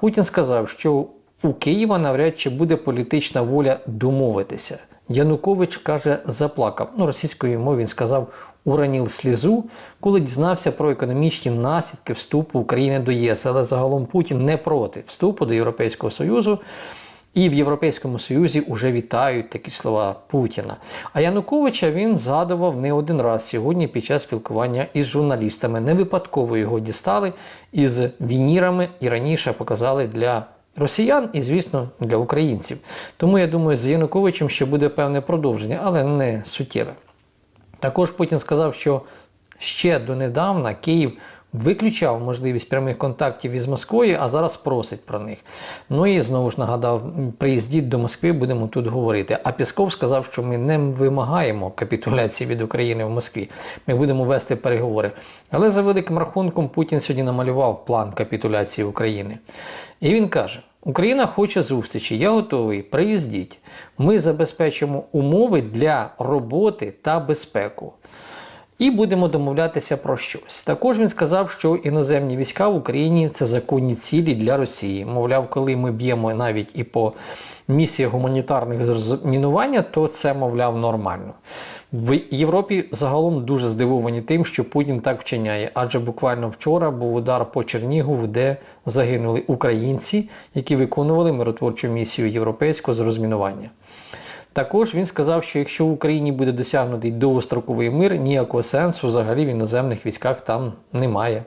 Путін сказав, що у Києва навряд чи буде політична воля домовитися. Янукович каже, заплакав. Ну, російською мовою він сказав уранів слізу, коли дізнався про економічні наслідки вступу України до ЄС. Але загалом Путін не проти вступу до Європейського Союзу. І в Європейському Союзі вже вітають такі слова Путіна. А Януковича він згадував не один раз сьогодні під час спілкування із журналістами. Не випадково його дістали із вінірами і раніше показали для росіян і, звісно, для українців. Тому я думаю, з Януковичем ще буде певне продовження, але не суттєве. Також Путін сказав, що ще донедавна Київ виключав можливість прямих контактів із Москвою, а зараз просить про них. Ну і знову ж нагадав, приїздіть до Москви, будемо тут говорити. А Пісков сказав, що ми не вимагаємо капітуляції від України в Москві. Ми будемо вести переговори. Але за великим рахунком Путін сьогодні намалював план капітуляції України. І він каже: Україна хоче зустрічі, я готовий, приїздіть. Ми забезпечимо умови для роботи та безпеку. І будемо домовлятися про щось. Також він сказав, що іноземні війська в Україні це законні цілі для Росії. Мовляв, коли ми б'ємо навіть і по місіях гуманітарних розмінування, то це, мовляв, нормально. В Європі загалом дуже здивовані тим, що Путін так вчиняє, адже буквально вчора був удар по Чернігову, де загинули українці, які виконували миротворчу місію європейську з розмінування. Також він сказав, що якщо в Україні буде досягнутий довгостроковий мир, ніякого сенсу взагалі в іноземних військах там немає.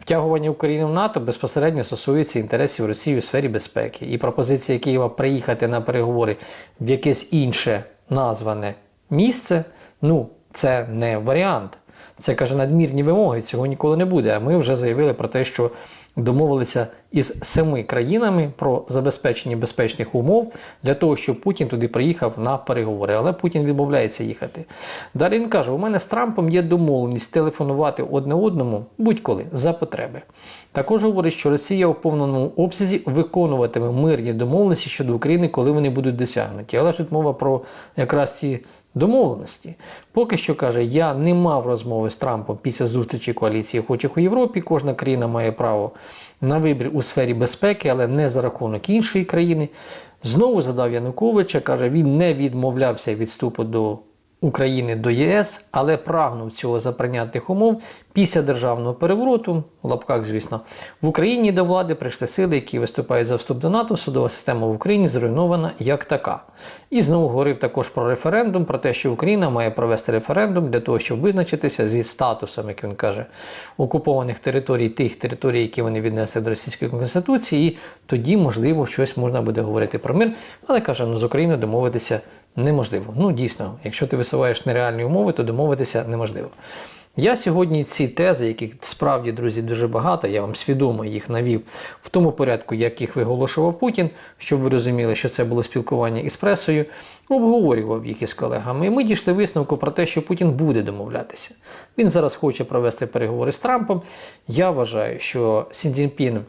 Втягування України в НАТО безпосередньо стосується інтересів Росії у сфері безпеки. І пропозиція Києва приїхати на переговори в якесь інше назване місце, ну, це не варіант. Це каже надмірні вимоги, цього ніколи не буде. А ми вже заявили про те, що домовилися із семи країнами про забезпечення безпечних умов для того, щоб Путін туди приїхав на переговори. Але Путін відмовляється їхати. Далі він каже: у мене з Трампом є домовленість телефонувати одне одному будь-коли за потреби. Також говорить, що Росія у повному обсязі виконуватиме мирні домовленості щодо України, коли вони будуть досягнуті. Але ж тут мова про якраз ці домовленості. Поки що каже, я не мав розмови з Трампом після зустрічі коаліції охочих у Європі. Кожна країна має право на вибір у сфері безпеки, але не за рахунок іншої країни. Знову задав Януковича, каже, він не відмовлявся від вступу до України до ЄС, але прагнув цього за прийнятних умов після державного перевороту, в лапках, звісно, в Україні до влади прийшли сили, які виступають за вступ до НАТО. Судова система в Україні зруйнована як така. І знову говорив також про референдум, про те, що Україна має провести референдум для того, щоб визначитися зі статусом, як він каже, окупованих територій, тих територій, які вони віднесли до Російської Конституції, і тоді, можливо, щось можна буде говорити про мир. Але каже, ну з Україною домовитися неможливо. Ну, дійсно, якщо ти висуваєш нереальні умови, то домовитися неможливо. Я сьогодні ці тези, яких справді, друзі, дуже багато, я вам свідомо їх навів в тому порядку, як їх виголошував Путін, щоб ви розуміли, що це було спілкування із пресою, обговорював їх із колегами. І ми дійшли висновку про те, що Путін буде домовлятися. Він зараз хоче провести переговори з Трампом. Я вважаю, що Сін Цзіньпін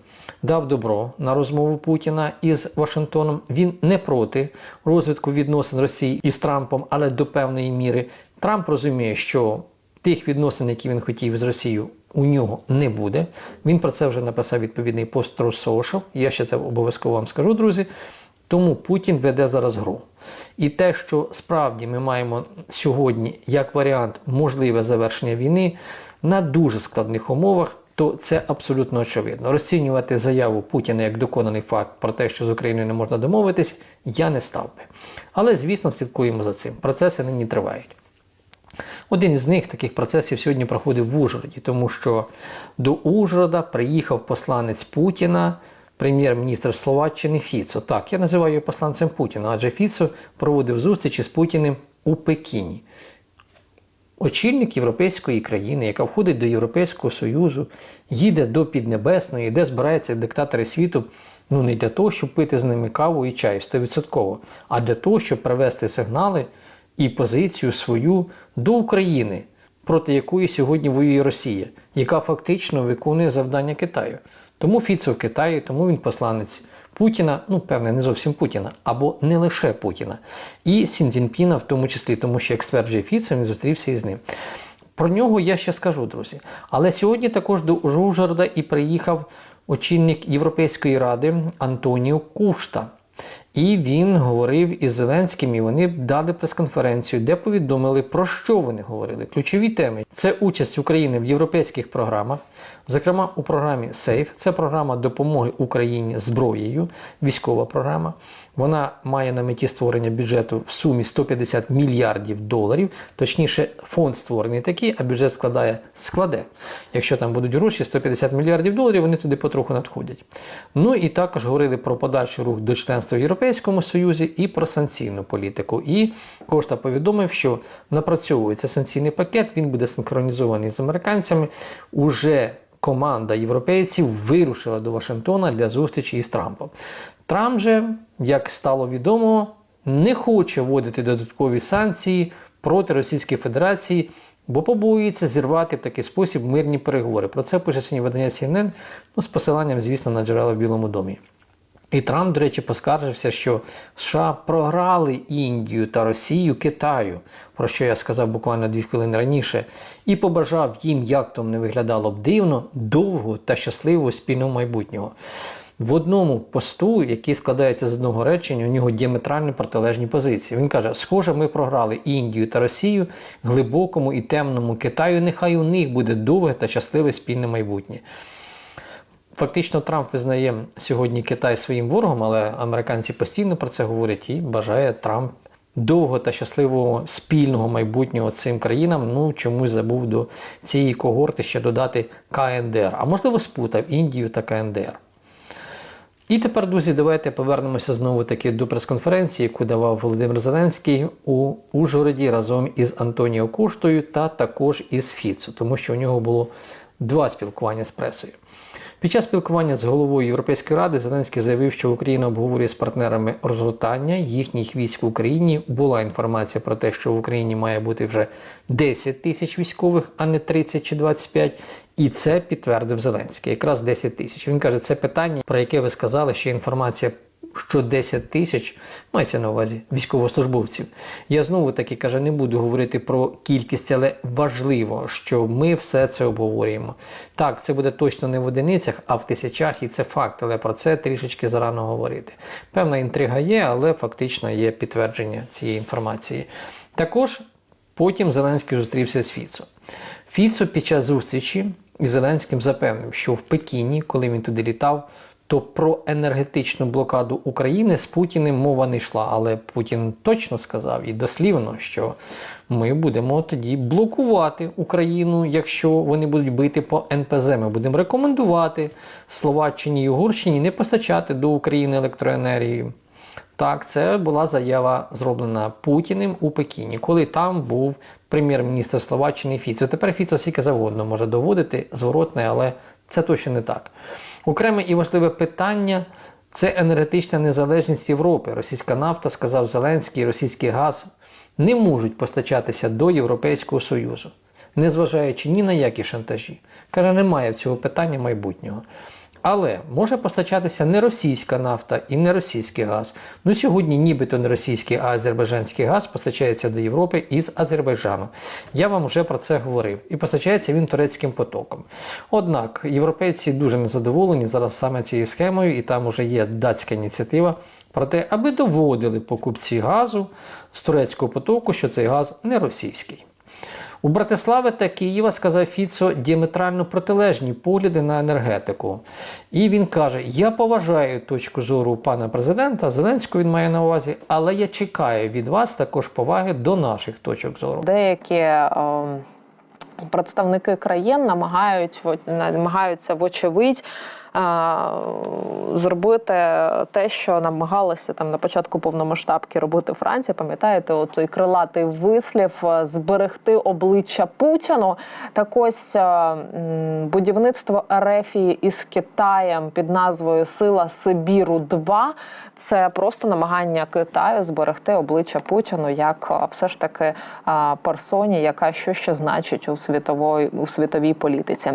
дав добро на розмову Путіна із Вашингтоном. Він не проти розвитку відносин Росії із Трампом, але до певної міри. Трамп розуміє, що тих відносин, які він хотів з Росією, у нього не буде. Він про це вже написав відповідний пост True. Я ще це обов'язково вам скажу, друзі. Тому Путін веде зараз гру. І те, що справді ми маємо сьогодні як варіант можливе завершення війни на дуже складних умовах, то це абсолютно очевидно. Розцінювати заяву Путіна як доконаний факт про те, що з Україною не можна домовитись, я не став би. Але, звісно, слідкуємо за цим. Процеси нині тривають. Один із них таких процесів сьогодні проходив в Ужгороді, тому що до Ужгорода приїхав посланець Путіна, прем'єр-міністр Словаччини Фіцо. Так, я називаю його посланцем Путіна, адже Фіцо проводив зустрічі з Путіним у Пекіні. Очільник європейської країни, яка входить до Європейського Союзу, їде до Піднебесної, де збираються диктатори світу, ну не для того, щоб пити з ними каву і чай 100%, а для того, щоб привести сигнали і позицію свою до України, проти якої сьогодні воює Росія, яка фактично виконує завдання Китаю. Тому Фіцо в Китаї, тому він посланець Путіна, ну певне, не зовсім Путіна, або не лише Путіна, і Сін Цзіньпіна в тому числі, тому що, як стверджує Фіцо, він зустрівся із ним. Про нього я ще скажу, друзі. Але сьогодні також до Ужгорода і приїхав очільник Європейської ради Антоніо Кушта. І він говорив із Зеленським, і вони дали прес-конференцію, де повідомили, про що вони говорили. Ключові теми це участь України в європейських програмах, зокрема у програмі Сейф, Це програма допомоги Україні зброєю, військова програма. Вона має на меті створення бюджету в сумі 150 мільярдів доларів. Точніше, фонд створений такий, а бюджет складає складе. Якщо там будуть гроші, 150 мільярдів доларів, вони туди потроху надходять. Ну і також говорили про подальший рух до членства в Європейському Союзі і про санкційну політику. І Кошта повідомив, що напрацьовується санкційний пакет, він буде синхронізований з американцями. Уже команда європейців вирушила до Вашингтона для зустрічі із Трампом. Трамп же, як стало відомо, не хоче вводити додаткові санкції проти Російської Федерації, бо побоюється зірвати в такий спосіб мирні переговори. Про це пише сьогодні видання CNN, ну, з посиланням, звісно, на джерела в Білому домі. І Трамп, до речі, поскаржився, що США програли Індію та Росію Китаю, про що я сказав буквально дві хвилини раніше, і побажав їм, як то не виглядало б дивно, довго та щасливого спільного майбутнього. В одному посту, який складається з одного речення, у нього діаметрально протилежні позиції. Він каже: схоже, ми програли Індію та Росію, глибокому і темному Китаю. Нехай у них буде довге та щасливе спільне майбутнє. Фактично, Трамп визнає сьогодні Китай своїм ворогом, але американці постійно про це говорять і бажає Трамп довго та щасливого спільного майбутнього цим країнам. Ну чомусь забув до цієї когорти ще додати КНДР, а можливо спутав Індію та КНДР. І тепер, друзі, давайте повернемося знову таки до прес-конференції, яку давав Володимир Зеленський у Ужгороді разом із Антоніо Куштою та також із Фіцо, тому що у нього було два спілкування з пресою. Під час спілкування з головою Європейської ради Зеленський заявив, що Україна обговорює з партнерами розгортання їхніх військ в Україні. Була інформація про те, що в Україні має бути вже 10 тисяч військових, а не 30 чи 25. І це підтвердив Зеленський, якраз 10 тисяч. Він каже, це питання, про яке ви сказали, що інформація. Що 10 тисяч мається на увазі військовослужбовців. Я знову таки каже, не буду говорити про кількість, але важливо, що ми все це обговорюємо. Так, це буде точно не в одиницях, а в тисячах, і це факт, але про це трішечки зарано говорити. Певна інтрига є, але фактично є підтвердження цієї інформації. Також потім Зеленський зустрівся з Фіцо. Фіцо під час зустрічі Зеленським запевнив, що в Пекіні, коли він туди літав, то про енергетичну блокаду України з Путіним мова не йшла. Але Путін точно сказав і дослівно, що ми будемо тоді блокувати Україну, якщо вони будуть бити по НПЗ. Ми будемо рекомендувати Словаччині і Угорщині не постачати до України електроенергію. Так, це була заява зроблена Путіним у Пекіні, коли там був прем'єр-міністр Словаччини Фіцо. Тепер Фіцо скільки завгодно може доводити зворотне, але це точно не так. Окреме і важливе питання це енергетична незалежність Європи. Російська нафта, сказав Зеленський, російський газ не можуть постачатися до Європейського Союзу, незважаючи ні на які шантажі. Каже, немає в цього питання майбутнього. Але може постачатися не російська нафта і не російський газ. Ну сьогодні, нібито не російський, а азербайджанський газ постачається до Європи із Азербайджану. Я вам вже про це говорив. І постачається він турецьким потоком. Однак європейці дуже незадоволені зараз саме цією схемою, і там вже є датська ініціатива про те, аби доводили покупці газу з турецького потоку, що цей газ не російський. У Братислави та Києва, сказав Фіцо, діаметрально протилежні погляди на енергетику. І він каже: Я поважаю точку зору пана президента, Зеленського він має на увазі, але я чекаю від вас також поваги до наших точок зору. Деякі е, представники країн намагають намагаються вочевидь. Зробити те, що намагалася там на початку повномасштабки робити Франція, пам'ятаєте, от той крилатий вислів зберегти обличчя Путіну. Так ось будівництво Ерефії із Китаєм під назвою Сила Сибіру 2 це просто намагання Китаю зберегти обличчя Путіну як все ж таки персоні, яка що ще значить у світової у світовій політиці.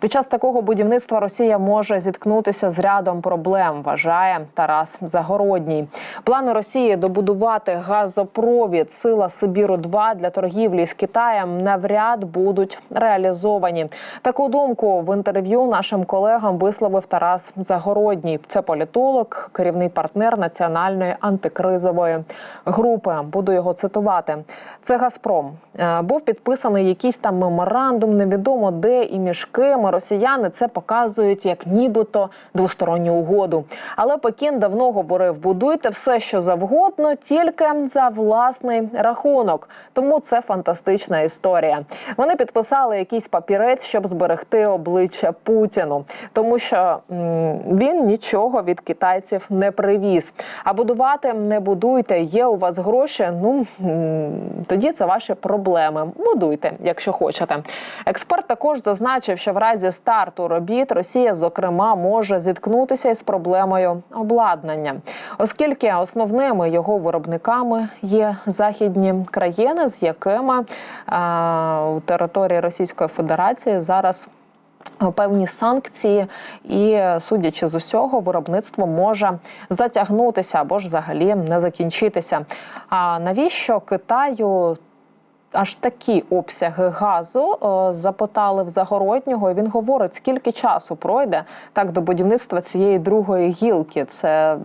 Під час такого будівництва Росія може зіткнутися з рядом проблем. вважає Тарас Загородній. Плани Росії добудувати газопровід Сила Сибіру 2 для торгівлі з Китаєм навряд будуть реалізовані. Таку думку в інтерв'ю нашим колегам висловив Тарас Загородній. Це політолог, керівний партнер національної антикризової групи. Буду його цитувати. Це Газпром Е, був підписаний якийсь там меморандум. Невідомо де і між ким. Росіяни це показують як нібито двосторонню угоду. Але Пекін давно говорив: будуйте все, що завгодно, тільки за власний рахунок. Тому це фантастична історія. Вони підписали якийсь папірець, щоб зберегти обличчя Путіну, тому що м, він нічого від китайців не привіз. А будувати не будуйте. Є у вас гроші. Ну тоді це ваші проблеми. Будуйте, якщо хочете. Експерт також зазначив, що в разі старту робіт Росія, зокрема, може зіткнутися із проблемою обладнання, оскільки основними його виробниками є західні країни, з якими е, у території Російської Федерації зараз. Певні санкції, і судячи з усього, виробництво може затягнутися або ж взагалі не закінчитися. А навіщо Китаю аж такі обсяги газу е, запитали в загороднього. І він говорить, скільки часу пройде так до будівництва цієї другої гілки. Це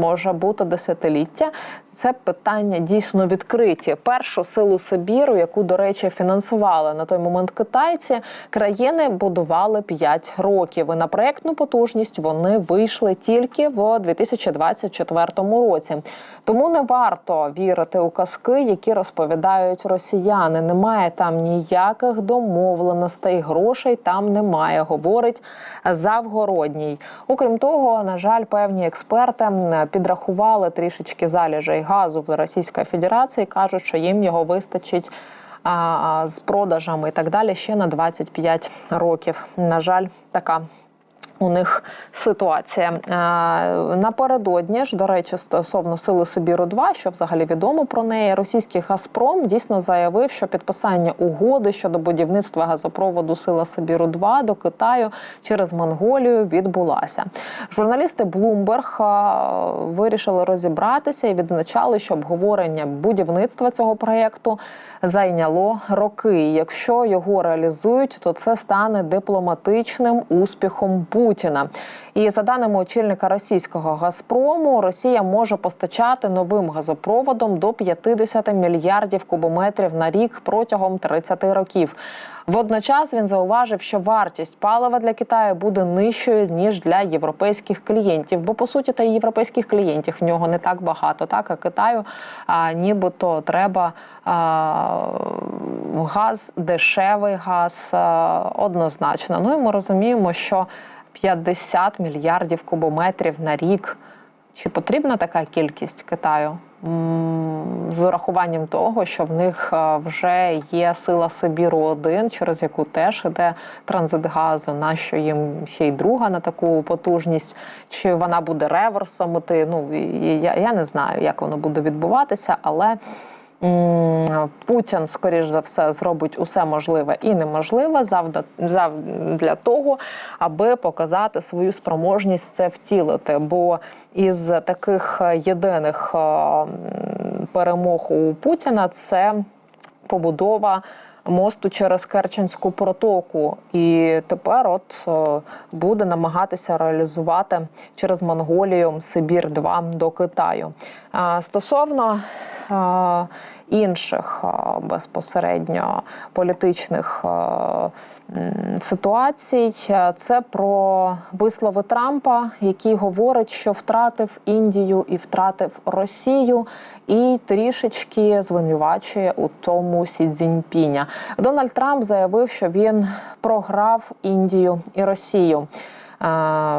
може бути десятиліття. Це питання дійсно відкриті. Першу силу Сибіру, яку, до речі, фінансували на той момент китайці, країни будували 5 років. І на проєктну потужність вони вийшли тільки в 2024 році. Тому не варто вірити у казки, які розповідають росіяни. Немає там ніяких домовленостей, грошей там немає, говорить Завгородній. Окрім того, на жаль, певні експерти підрахували трішечки залежей газу в Російської Федерації. кажуть, що їм його вистачить. З продажами і так далі ще на 25 років. На жаль, така у них ситуація Е, напередодні ж, до речі, стосовно сили Сибіру 2 що взагалі відомо про неї, російський Газпром дійсно заявив, що підписання угоди щодо будівництва газопроводу Сила Сибіру 2 до Китаю через Монголію відбулася. Журналісти Bloomberg е, вирішили розібратися і відзначали, що обговорення будівництва цього проєкту зайняло роки. Якщо його реалізують, то це стане дипломатичним успіхом Путіна. І за даними очільника російського Газпрому, Росія може постачати новим газопроводом до 50 мільярдів кубометрів на рік протягом 30 років. Водночас він зауважив, що вартість палива для Китаю буде нижчою ніж для європейських клієнтів. Бо по суті, та європейських клієнтів в нього не так багато. Так а Китаю а, нібито треба а, газ, дешевий газ а, однозначно. Ну і ми розуміємо, що 50 мільярдів кубометрів на рік. Чи потрібна така кількість Китаю? З урахуванням того, що в них е, вже є сила Сибіру 1 через яку теж іде транзит газу. Нащо їм ще й друга на таку потужність? Чи вона буде реверсом? іти? Ну я, я не знаю, як воно буде відбуватися, але. Путін, скоріш за все, зробить усе можливе і неможливе для того, аби показати свою спроможність це втілити. Бо із таких єдиних е, перемог у Путіна це побудова. Мосту через Керченську протоку, і тепер от е, буде намагатися реалізувати через Монголію Сибір 2 до Китаю. Стосовно е, інших е, безпосередньо політичних е, ситуацій, е, це про вислови Трампа, який говорить, що втратив Індію і втратив Росію, і трішечки звинувачує у тому Сі Цзіньпіня. Дональд Трамп заявив, що він програв Індію і Росію.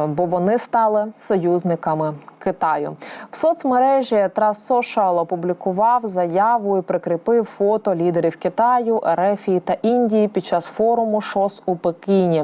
Бо вони стали союзниками Китаю в соцмережі Трас Сошал опублікував заяву і прикріпив фото лідерів Китаю, Ерефії та Індії під час форуму ШОС у Пекіні.